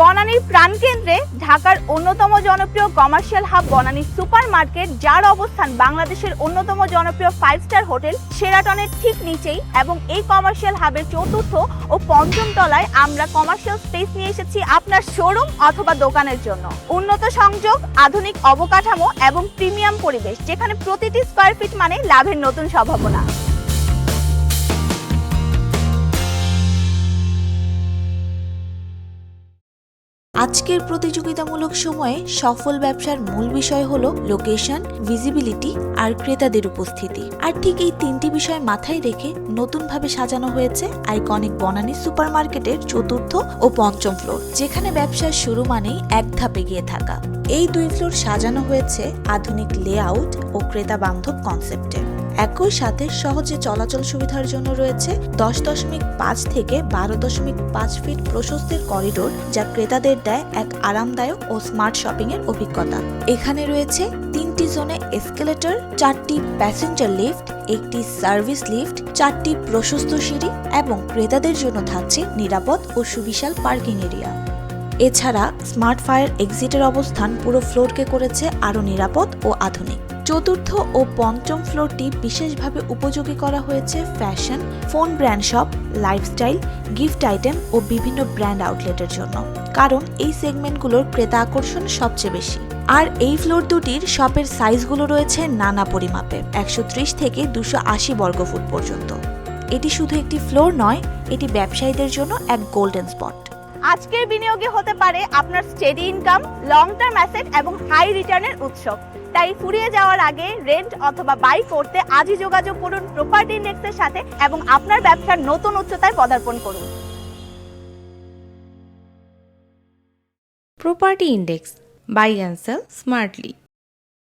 বনানীর প্রাণকেন্দ্রে ঢাকার অন্যতম জনপ্রিয় commercial hub Banani super market যার অবস্থান বাংলাদেশের অন্যতম জনপ্রিয় ফাইভ স্টার হোটেল সেরাটনের ঠিক নিচেই এবং এই কমার্শিয়াল হাবের চতুর্থ ও পঞ্চম তলায় আমরা কমার্শিয়াল স্পেস নিয়ে এসেছি আপনার শোরুম অথবা দোকানের জন্য। উন্নত সংযোগ, আধুনিক অবকাঠামো এবং প্রিমিয়াম পরিবেশ, যেখানে প্রতিটি স্কোয়ার ফিট মানে লাভের নতুন সম্ভাবনা। আজকের প্রতিযোগিতামূলক সময়ে সফল ব্যবসার মূল বিষয় হল লোকেশন ভিজিবিলিটি আর ক্রেতাদের উপস্থিতি। আর ঠিক এই তিনটি বিষয় মাথায় রেখে নতুনভাবে সাজানো হয়েছে আইকনিক বনানী সুপারমার্কেটের চতুর্থ ও পঞ্চম ফ্লোর যেখানে ব্যবসার শুরু মানেই এক ধাপে গিয়ে থাকা। এই দুই ফ্লোর সাজানো হয়েছে আধুনিক লেআউট ও ক্রেতা বান্ধব কনসেপ্টে একই সাথে সহজে চলাচল সুবিধার জন্য রয়েছে দশ দশমিক পাঁচ থেকে বারো দশমিক পাঁচ ফিট প্রশস্তের করিডোর, যা ক্রেতাদের দেয় এক আরামদায়ক ও স্মার্ট শপিং এর অভিজ্ঞতা। এখানে রয়েছে তিনটি জোনে এসকেলেটর, চারটি প্যাসেঞ্জার লিফট, একটি সার্ভিস লিফট, চারটি প্রশস্ত সিঁড়ি এবং ক্রেতাদের জন্য থাকছে নিরাপদ ও সুবিশাল পার্কিং এরিয়া। এছাড়া স্মার্ট ফায়ার এক্সিটের অবস্থান পুরো ফ্লোরকে করেছে আরও নিরাপদ ও আধুনিক। চতুর্থ ও পঞ্চম ফ্লোরটি বিশেষভাবে উপযোগী করা হয়েছে fashion, phone brand shop, lifestyle, gift item ও বিভিন্ন ব্র্যান্ড আউটলেটের জন্য। কারণ এই সেগমেন্টগুলোর ক্রেতা আকর্ষণ সবচেয়ে বেশি। আর এই ফ্লোর দুটির শপের সাইজগুলো রয়েছে নানা পরিমাপে, একশো ত্রিশ থেকে দুশো আশি বর্গফুট পর্যন্ত। এটি শুধু একটি ফ্লোর নয়, এটি ব্যবসায়ীদের জন্য এক গোল্ডেন স্পট। আজকের বিনিয়োগে হতে পারে আপনার steady income long term asset এবং হাই রিটার্নের উৎস। তাই ফুরিয়ে যাওয়ার আগে রেন্ট অথবা বাই করতে আজই যোগাযোগ করুন প্রপার্টি ইন্ডেক্সের সাথে এবং আপনার ব্যবসার নতুন উচ্চতায় পদার্পণ করুন। Property index buy and sell smartly